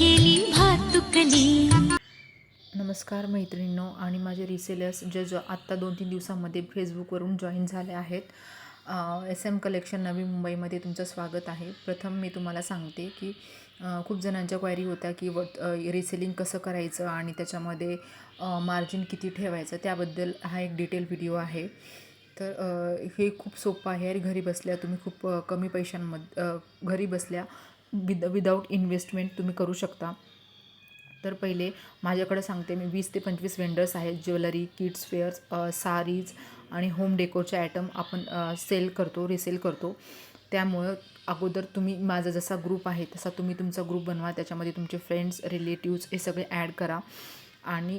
गेली भातुकली. नमस्कार मैत्रिणींनो आणि माझे रिसेलर्स जे ज आत्ता दोन तीन दिवसामध्ये फेसबुकवरून जॉईन झाले आहेत एस एम कलेक्शन नवी मुंबईमध्ये तुमचं स्वागत आहे. प्रथम मी तुम्हाला सांगते की खूप जणांच्या क्वायरी होत्या की वट रिसेलिंग कसं करायचं आणि त्याच्यामध्ये मार्जिन किती ठेवायचं त्याबद्दल हा एक डिटेल व्हिडिओ आहे. तर हे खूप सोपं आहे. आणि घरी बसल्या तुम्ही खूप कमी पैशांमध्ये घरी बसल्या विद विदाऊट इन्व्हेस्टमेंट तुम्ही करू शकता. तर पहिले माझ्याकडे सांगते मी वीस ते पंचवीस वेंडर्स आहेत ज्वेलरी किड्स वेअर्स सारीज आणि होम डेकोरचे आयटम आपण सेल करतो रिसेल करतो. त्यामुळं अगोदर तुम्ही माझा जसा ग्रुप आहे तसा तुम्ही तुमचा ग्रुप बनवा त्याच्यामध्ये तुमचे फ्रेंड्स रिलेटिव्ज हे सगळे ॲड करा. आणि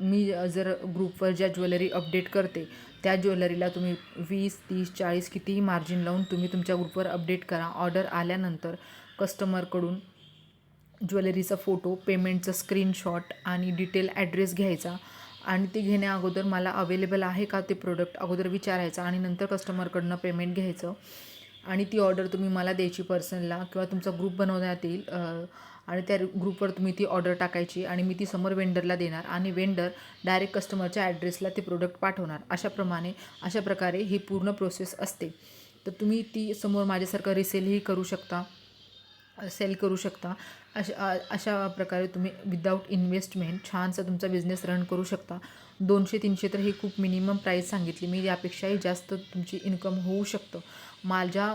मी जर ग्रुपवर ज्या ज्वेलरी अपडेट करते त्या ज्वेलरीला तुम्ही वीस तीस चाळीस कितीही मार्जिन लावून तुम्ही तुमच्या ग्रुपवर अपडेट करा. ऑर्डर आल्यानंतर कस्टमरकडून ज्वेलरीचा फोटो पेमेंटचा स्क्रीनशॉट आणि डिटेल ॲड्रेस घ्यायचा आणि ते घेण्या अगोदर मला अवेलेबल आहे का ते प्रोडक्ट अगोदर विचारायचं आणि नंतर कस्टमरकडनं पेमेंट घ्यायचं. आणि ती ऑर्डर तुम्ही मला द्यायची पर्सनला किंवा तुमचा ग्रुप बनवण्यात येईल आणि त्या ग्रुपवर तुम्ही ती ऑर्डर टाकायची आणि मी ती समोर वेंडरला देणार आणि वेंडर डायरेक्ट कस्टमरच्या ॲड्रेसला ते प्रोडक्ट पाठवणार. अशाप्रमाणे अशा प्रकारे ही पूर्ण प्रोसेस असते. तर तुम्ही ती समोर माझ्यासारखं रिसेलही करू शकता सेल करू शकता. अशा अशा प्रकारे तुम्ही विदाऊट इन्व्हेस्टमेंट छानसा तुमचा बिझनेस रन करू शकता. दोनशे तीनशे तर ही खूप मिनिमम प्राईस सांगितली. मी यापेक्षाही जास्त तुमची इन्कम होऊ शकतं. माझ्या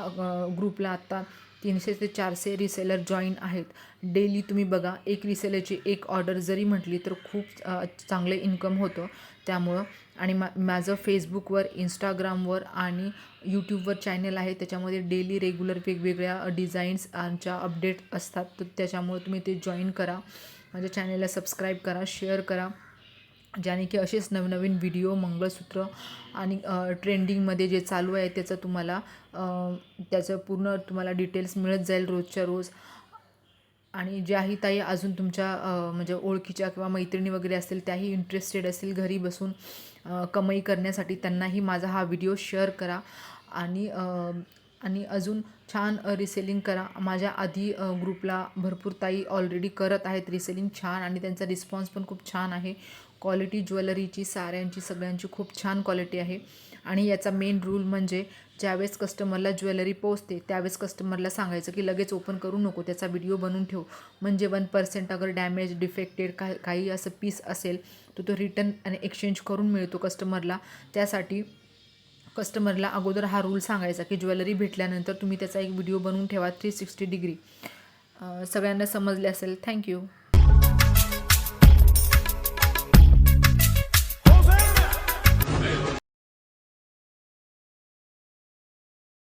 ग्रुपला आत्ता तीनशे ते चारशे रिसेलर जॉईन आहेत. डेली तुम्ही बघा एक रिसेलरची एक ऑर्डर जरी म्हटली तर खूप चांगले इन्कम होतं. त्यामुळं आणि मा माझं फेसबुकवर इंस्टाग्रामवर आणि यूट्यूबवर चॅनल आहे. त्याच्यामध्ये डेली रेग्युलर वेगवेगळ्या डिझाईन्सच्या अपडेट असतात. तर त्याच्यामुळे तुम्ही ते जॉईन करा. माझ्या चॅनलला सबस्क्राईब करा शेअर करा. ज्याने की असेच नवनवीन व्हिडिओ मंगळसूत्र आणि ट्रेंडिंगमध्ये जे चालू आहे त्याचं तुम्हाला त्याचं पूर्ण तुम्हाला डिटेल्स मिळत जाईल रोजच्या रोज. आणि ज्याही ताई अजून तुमच्या म्हणजे ओळखीच्या किंवा मैत्रिणी वगैरे असतील त्याही इंटरेस्टेड असतील घरी बसून कमाई करण्यासाठी त्यांनाही माझा हा व्हिडिओ शेअर करा. आणि आणि अजून छान रिसेलिंग करा. माझ्या आधी ग्रुपला भरपूर ताई ऑलरेडी करत आहेत रिसेलिंग छान आणि त्यांचा रिस्पॉन्स पण खूप छान आहे. क्वालिटी ज्वेलरीची साऱ्यांची सगळ्यांची खूप छान क्वालिटी आहे. आणि याचा मेन रूल म्हणजे ज्यावेळेस कस्टमरला ज्वेलरी पोचते त्यावेळेस कस्टमरला सांगायचं की लगेच ओपन करू नको त्याचा व्हिडिओ बनवून ठेव. म्हणजे वन पर्सेंट अगर डॅमेज डिफेक्टेड का काही असं पीस असेल तर तो रिटर्न आणि एक्सचेंज करून मिळतो कस्टमरला त्यासाठी कस्टमरला अगोदर हा रूल सांगायचा की ज्वेलरी भेटल्यानंतर तुम्ही त्याचा एक व्हिडिओ बनवून ठेवा थ्री सिक्स्टी डिग्री सगळ्यांना समजले असेल. थँक्यू